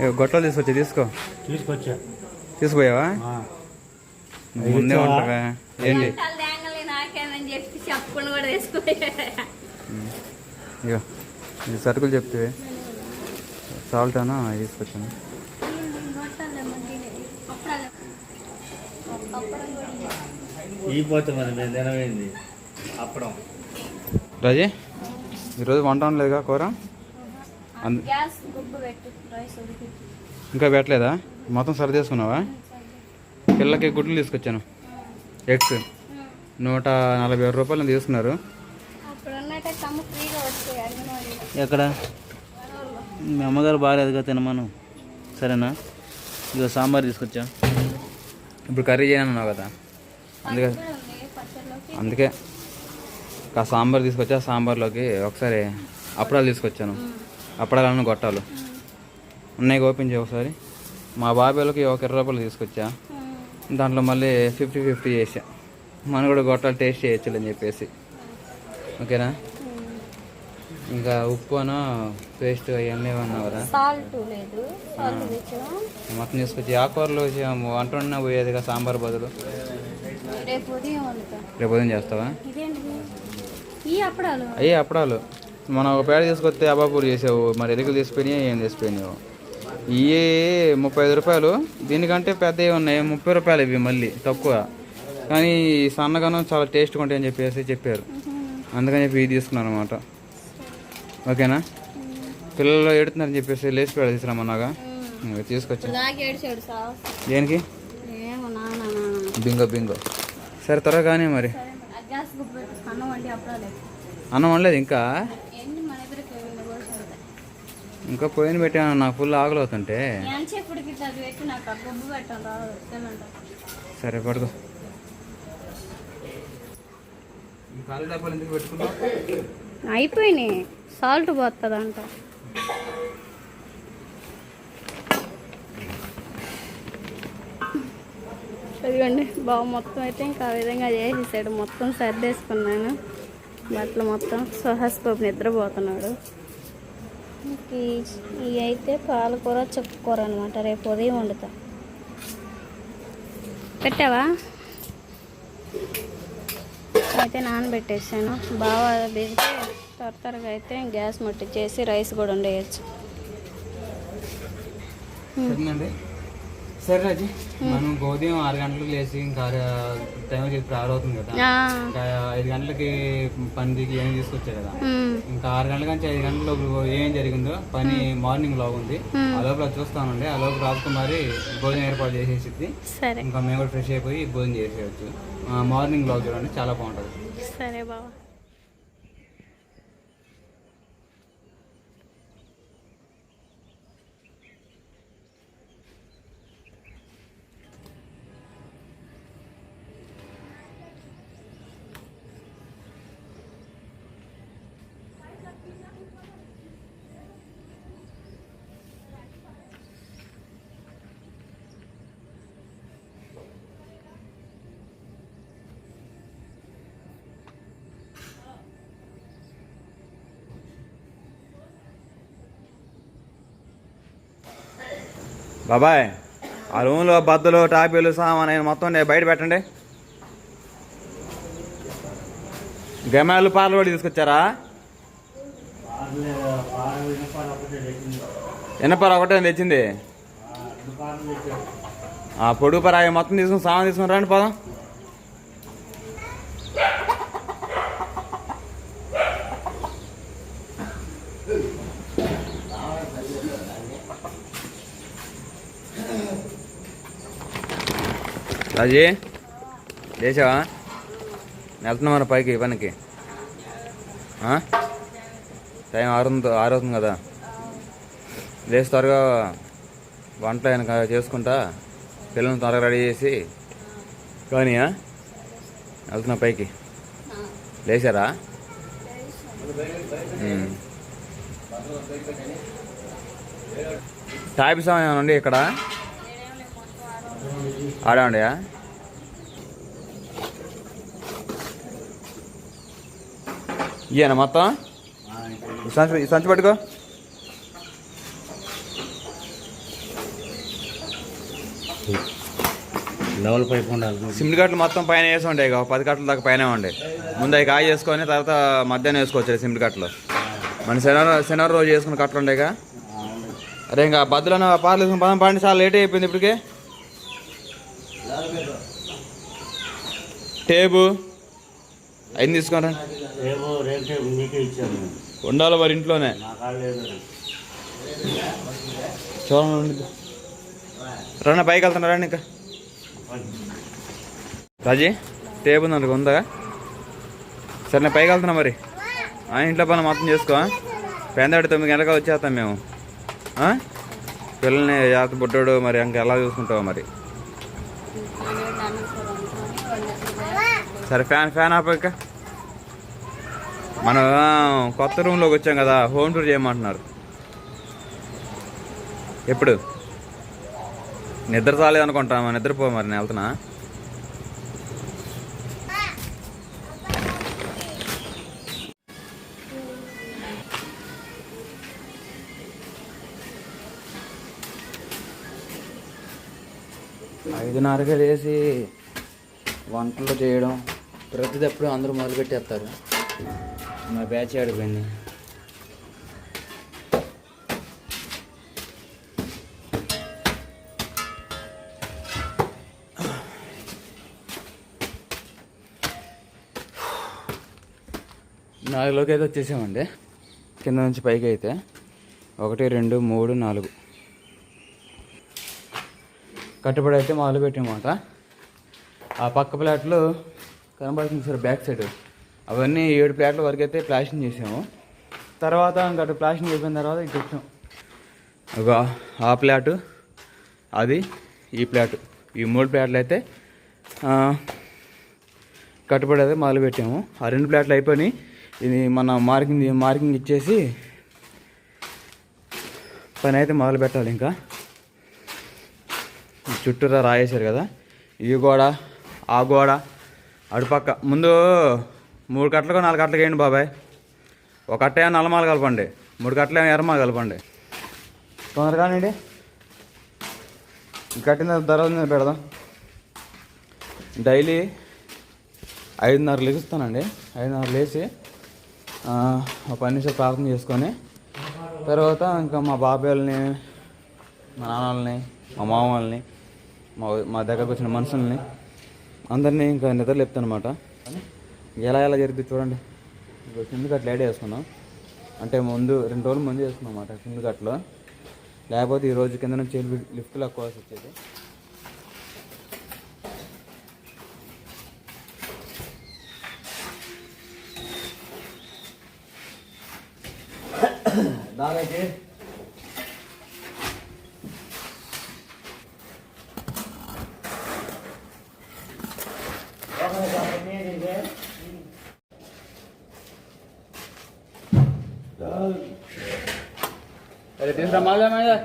ఇగో గొట్టలు తీసుకొచ్చి తీసుకో. తీసుకొచ్చా. తీసుకుపోయావా. ముందే ఉంటావా? ఏంటి? ఇగో సరుకులు చెప్తే సాల్ట్ అనా తీసుకొచ్చాను. రాజీ ఈరోజు వంట లేదుగా కూర అంద- గ్యాస్ గుబ్బు పెట్టు రైస్ ఉడికి ఇంకా పెట్టలేదా? మొత్తం సరి చేసుకున్నావా? పిల్లకి గుడ్లు తీసుకొచ్చాను. ఎగ్స్. నూట నలభై ఆరు రూపాయలు తీసుకున్నారు. ఎక్కడ? మీ అమ్మగారు బాగాలేదుగా తినమను. సరేనా? ఇక సాంబార్ తీసుకొచ్చా. ఇప్పుడు కర్రీ చేయనున్నావు కదా. అందుకే అందుకే ఆ సాంబార్ తీసుకొచ్చా సాంబార్లోకి ఒకసారి అప్పడాలు తీసుకొచ్చాను. అప్పడాలను గొట్టాలు ఉన్నాయి ఓపెన్ చేయ ఒకసారి. మా బాబాయ్లకి ఒక ఇరవై రూపాయలు తీసుకొచ్చా. దాంట్లో మళ్ళీ ఫిఫ్టీ ఫిఫ్టీ చేసా. మనం కూడా గొట్టాలు టేస్ట్ చేయొచ్చు అని చెప్పేసి. ఓకేనా? ఇంకా ఉప్పు అను పేస్ట్ అవన్నీ ఉన్నావు? కదా సాల్ట్ లేదు. సాల్ట్ తెచ్చాం మొత్తం తీసుకొచ్చి ఆకుకూరలు వంట వండినా పోయేదిగా సాంబార్ బదులు. రేపు ఉదయం చేస్తావా? అయ్యి అప్పడాలు. మనం ఒక పేడ తీసుకొస్తే అబాపూర్ చేసావు మరి ఎదుగులు తీసిపోయినాయి ఏం తీసిపోయినావు ఇవి ముప్పై ఐదు రూపాయలు. దీనికంటే పెద్దవి ఉన్నాయి ముప్పై రూపాయలు ఇవి మళ్ళీ తక్కువ. కానీ ఈ సన్నగాను చాలా టేస్ట్గా ఉంటాయని చెప్పేసి చెప్పారు. అందుకని చెప్పి ఇవి తీసుకున్నాను అనమాట ఓకేనా? పిల్లలు ఎడుతున్నారని చెప్పేసి లేచి పేడ తీసుకురామన్నాగా సార్. దేనికి? Bingo bingo. సరే త్వరగా కానీ మరి అన్నం వండలేదు ఇంకా ఎన్ని మన ఇద్దరికి రెండు రోజులు ఉంటాయి ఇంకా పోయిన పెట్టాను నాకు ఫుల్ ఆకలి అవుతుంటే సరే పడుకో. పెట్టుకున్నావు? అయిపోయినాయి. సాల్ట్ పోతుందంట అదిగోండి బావ మొత్తం అయితే ఇంకా ఆ విధంగా చేసేసాడు. మొత్తం సర్దేసుకున్నాను. బట్టలు మొత్తం సుహాస్ బాబు నిద్రపోతున్నాడు. ఇవి అయితే పాలకూర చుక్కకూర అనమాట రేపు ఉదయం వండుతా. పెట్టావా? అయితే నానబెట్టేసాను. బాగా దిగితే త్వర త్వరగా అయితే గ్యాస్ ముట్టించేసి రైస్ కూడా ఉండేయచ్చు సరేనండి. సరే రాజీ. మనం ఉదయం ఆరు గంటలకు లేచి ఇంకా టైం చెప్పి అవుతుంది కదా. ఇంకా ఐదు గంటలకి పనికి ఏం తీసుకొచ్చా కదా. ఇంకా ఆరు గంటల నుంచి ఐదు గంటల లోపల ఏం జరిగిందో పని మార్నింగ్లో ఉంది. ఆ లోపల చూస్తానండి. ఆ లోపల రాజకుమారి భోజనం ఏర్పాటు చేసేసిద్ది. సరే. ఇంకా మేము కూడా ఫ్రెష్ అయిపోయి భోజనం చేసేయచ్చు. మార్నింగ్ బ్లాగ్ చూడండి చాలా బాగుంటుంది. సరే బాబా బాబాయ్ ఆ రూమ్లో బద్దలు టాపీలు సామాన్ అయిన మొత్తం నేను బయట పెట్టండి. గమాలు పార్లు కూడా తీసుకొచ్చారా? ఎన్నపార ఒకటే తెచ్చింది. ఆ పొడుగు పరాయి మొత్తం తీసుకుని సామాన్ తీసుకుని రండి పదం. రాజీ లేచావా? వెళ్తున్నాం మన పైకి పనికి. టైం ఆరుంది ఆరవుతుంది కదా. లేచి త్వరగా వంట వెనక చేసుకుంటా. పిల్లల్ని త్వరగా రెడీ చేసి కానీ వెళ్తున్నా పైకి. లేచారా? టాపిస్ ఏమైనా ఉండి ఆడా ఇయన మొత్తం? సంచి సంచి పట్టుకో. లెవెల్ పైపు ఉండాలి. సిమ్ కార్డులు మొత్తం పైన వేసి ఉండే పది కట్టలు దాకా పైన ఉండే. ముందు అవి కాయ చేసుకొని తర్వాత మధ్యాహ్నం వేసుకోవచ్చు సిమ్ కట్టలు. మన శనివారం శనివారం రోజు వేసుకున్న కట్టలు ఉండేగా అరే ఇంకా బద్దులను పార్లు వేసుకుని పదం పండి చాలా లేట్ అయిపోయింది ఇప్పటికే. టేబు. అయింది తీసుకోరా ఉండాలి మరి ఇంట్లోనే. చూడండి రండి పైకి వెళ్తున్నా రండి ఇంకా. రాజీ టేబుల్ ఉంది అనుకో, ఉందా? సరే నేను పైకి వెళ్తున్నా మరి. ఆ, ఇంట్లో పని మొత్తం చేసుకో పెందాడి తొమ్మిది గంటలకు వచ్చేస్తాం మేము? పిల్లల్ని జాగ్రత్త బుడ్డోడు మరి ఇంక ఎలా చూసుకుంటావు మరి. సరే ఫ్యాన్ ఫ్యాన్ ఆప ఇంకా. మనం కొత్త రూమ్లోకి వచ్చాం కదా హోమ్ టూర్ చేయమంటున్నారు. ఎప్పుడు? నిద్ర చాలేదు అనుకుంటా మరి నిద్రపో మరి నేను వెళ్తున్నా. ఐదున్నరగా లేసి వంటలు చేయడం. ప్రతిదప్పుడు అందరూ మొదలుపెట్టేస్తారు. మా బ్యాచ్ ఆడిపోయింది. నాలుగులోకి అయితే వచ్చేసామండి. కింద నుంచి పైకి అయితే. ఒకటి రెండు మూడు నాలుగు. కట్టుబడి అయితే మొదలు పెట్టామాట ఆ పక్క ప్లాట్లు కనబడుతుంది సార్ బ్యాక్ సైడ్. అవన్నీ ఏడు ప్లాట్ల వరకు అయితే ప్లాషింగ్ చేసాము. తర్వాత ఇంకా అటు ప్లాస్టింగ్ అయిపోయిన తర్వాత ఇటు వచ్చాం. ఒక ఆ ప్లాటు అది ఈ ప్లాటు. ఈ మూడు ప్లాట్లు అయితే కట్టుబడి అయితే మొదలుపెట్టాము. ఆ రెండు ప్లాట్లు అయిపోయి ఇది మన మార్కింగ్ మార్కింగ్ ఇచ్చేసి పని అయితే మొదలు పెట్టాలి ఇంకా. చుట్టూరా రాయేశారు కదా. ఈ గోడ ఆ గోడ అటుపక్క ముందు మూడు కట్టలకు నాలుగు కట్టలకు వేయండి బాబాయ్. ఒక కట్ట నల్లమాలు నల్లమాల కలపండి. మూడు కట్టలు ఎర్రమాలు ఎర్రమాల కలపండి. తొందరగానండి కట్టిన ధర పెడదాం. డైలీ ఐదున్నర లెగుస్తానండి. ఐదున్నర లేచి ఒక పది నిమిషాలు ప్రార్థన చేసుకొని తర్వాత ఇంకా మా బాబాయ్లని మా నాన్నల్ని మా మామల్ని వాళ్ళని మా మా దగ్గరకు వచ్చిన మనుషుల్ని అందరినీ ఇంకా నిద్ర లేపుతాను అనమాట ఎలా ఎలా జరిగింది చూడండి. ఇప్పుడు కింద కట్లు యాడ్ చేసుకున్నాం అంటే ముందు రెండు రోజులు ముందు చేసుకున్నాం అన్నమాట కింద లేకపోతే ఈ రోజు కింద నుంచి లిఫ్ట్ లాక్కోవాల్సి వచ్చేది. దాదాపు అరే తీసుకురా మళ్ళీ మళ్ళీ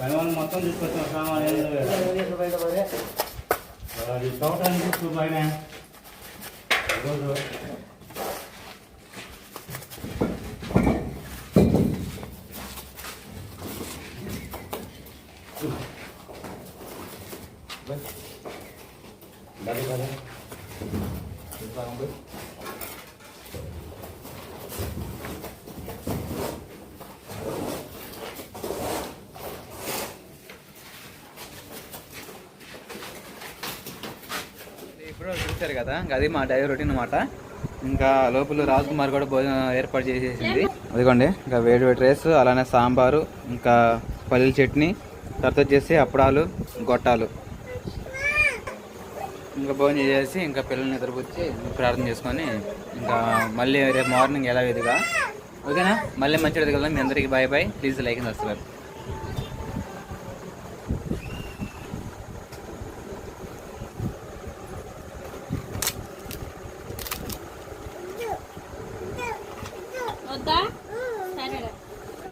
పైన మొత్తం తీసుకొచ్చాం సామాన్ ఏం లేదు. అది చూడటానికి తీసుకు Kita ambil. ఇప్పుడు చూశారు కదా ఇంకా అది మా డైవర్ రొటీన్ అనమాట ఇంకా లోపల రాజ్ కుమార్ కూడా భోజనం ఏర్పాటు చేసేసింది అదిగోండి ఇంకా వేడి వేడి రైస్ అలానే సాంబారు ఇంకా పల్లీల చట్నీ తర్వాత వచ్చేసి అప్పడాలు గొట్టాలు ఇంకా భోజనం చేసేసి ఇంకా పిల్లల్ని నిద్రపుచ్చి ప్రార్థన చేసుకొని ఇంకా మళ్ళీ రేపు మార్నింగ్ ఎలా ఎదుగా? ఓకేనా? మళ్ళీ మంచిగా ఎదగలం మీ అందరికీ bye bye. Please like and subscribe.